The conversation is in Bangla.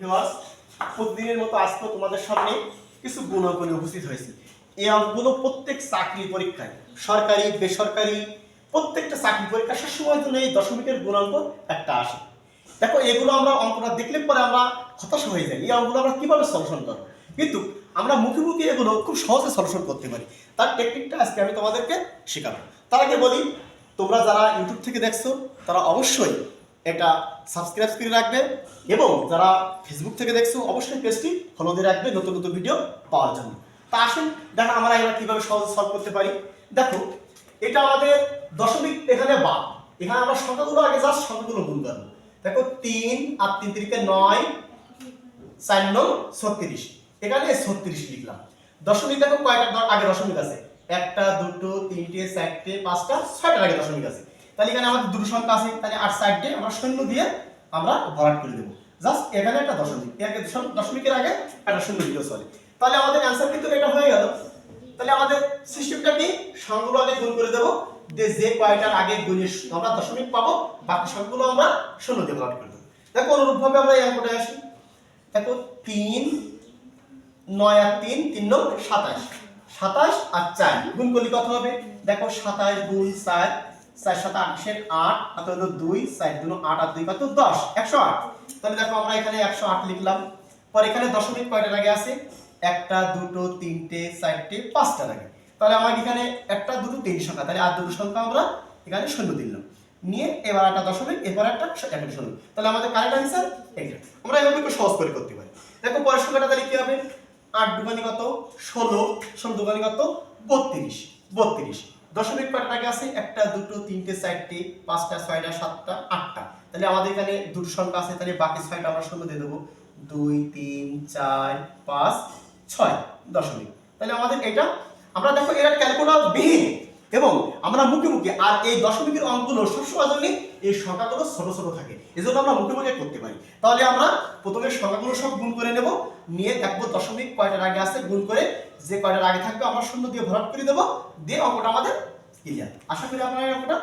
ভিউয়ার্স প্রতিদিনের মতো আজকে তোমাদের সামনে কিছু গুণাঙ্ক নিয়ে উপস্থিত হয়েছে। এই অঙ্কগুলো প্রত্যেক চাকরি পরীক্ষায়, সরকারি, বেসরকারি, প্রত্যেকটা চাকরি পরীক্ষা সবসময়ের জন্য এই দশমিকের গুণাঙ্ক একটা আসে। দেখো, এগুলো আমরা অঙ্কটা দেখলে পরে আমরা হতাশ হয়ে যাই। এই অঙ্কগুলো আমরা কীভাবে সলিউশন করব? কিন্তু আমরা মুখে মুখে এগুলো খুব সহজে সলিউশন করতে পারি। তার টেকনিকটা আজকে আমি তোমাদেরকে শেখাবো। তার আগে বলি, তোমরা যারা ইউটিউব থেকে দেখছ, তারা অবশ্যই এটা সাবস্ক্রাইব করে রাখবে এবং যারা ফেসবুক থেকে দেখছ, অবশ্যই পেজটি ফলো দিয়ে রাখবে নতুন নতুন ভিডিও পাওয়ার জন্য। তা আসুন, দেখো আমরা এবার কীভাবে সহজে সলভ করতে পারি। দেখো, এটা আমাদের দশমিক, এখানে বা এখানে আমরা সংখ্যাগুলো আগে জাস্ট সংখ্যাগুলো গুণ করব। দেখো, তিন আর তিন তিরিকে নয়, চার নং ছত্রিশ। এখানে ছত্রিশ লিখলাম। দশমিক দেখো কয়টা আগে দশমিক আছে। একটা, দুটো, তিনটে, চারটে, পাঁচটা, ছয়টার আগে দশমিক আছে। তাহলে এখানে আমাদের দুটো সংখ্যা আছে, তাহলে আট সাইডে আমরা শূন্য দিয়ে আমরা ভরাট করে দেবো। জাস্ট এখানে একটা দশমিক এর দশমিকের আগে একটা শূন্য দিলেও চলে তাহলে আমাদের অ্যান্সার কিন্তু এটা হয়ে গেল। তাহলে আমাদের সিস্টেমটা কি? সংখ্যাগুলো আগে গুণ করে দেবো যে যে কয়টার আগে গুণে আমরা দশমিক পাবো, বাকি সংখ্যাগুলো আমরা শূন্য দিয়ে ভরাট করে দেবো। দেখো অনুরূপভাবে আমরা এই অঙ্কটায় আসি। দেখো তিন, নয় আর তিন তিন নং সাতাশ। সাতাশ আর চার, গুণ করলে কত হবে? দেখো সাতাশ গুণ চার চার আট দুই আট দুই দশ, একশো আট। তাহলে দেখো আমরা এখানে একশো আট লিখলাম। পর এখানে দশমিক একটা, দুটো, তিনটে, চারটে পাঁচটার আগে তাহলে এখানে একটা, দুটো, তিন সংখ্যা। তাহলে আর সংখ্যা আমরা এখানে শূন্য দিলাম। নিয়ে এবার একটা দশমিক, এরপর একটা শূন্য। তাহলে আমাদের কারেক্ট অ্যান্সার এটা আমরা এভাবে একটু সহজ করে করতে পারি। দেখো পরের সংখ্যাটা তাহলে কি হবে? আট দুগানি কত? ষোলো। ষোলো কত? বত্রিশ। বত্রিশ। দশমিক কয়টা আগে আছে, একটা, দুটো, তিনটে, চারটে, পাঁচটা, ছয়টা, সাতটা, আটটা। তাহলে আমাদের এখানে দুটো সংখ্যা আছে, তাহলে বাকি ছয়টা আমরা শূন্য দিয়ে দেবো। দুই, তিন, চার, পাঁচ, ছয় দশমিক। তাহলে আমাদের এটা, আমরা দেখো এরা ক্যালকুলার বিহীন। এবং আমরা মুখে মুখে, আর এই দশমিকের অঙ্কগুলো সবসময় জন্য এই সংখ্যাগুলো ছোট ছোট থাকে। এজন্য আমরা মুখে মুখে করতে পারি। তাহলে আমরা প্রথমে সংখ্যাগুলো সব গুণ করে নেব, নিয়ে দেখব দশমিক কয়টার আগে আছে, গুণ করে যে কয়টার আগে থাকবে আমরা শূন্য দিয়ে ভরাট করে দেবো, দিয়ে অঙ্কটা আমাদের ক্লিয়ার আশা করি আপনারা অঙ্কটা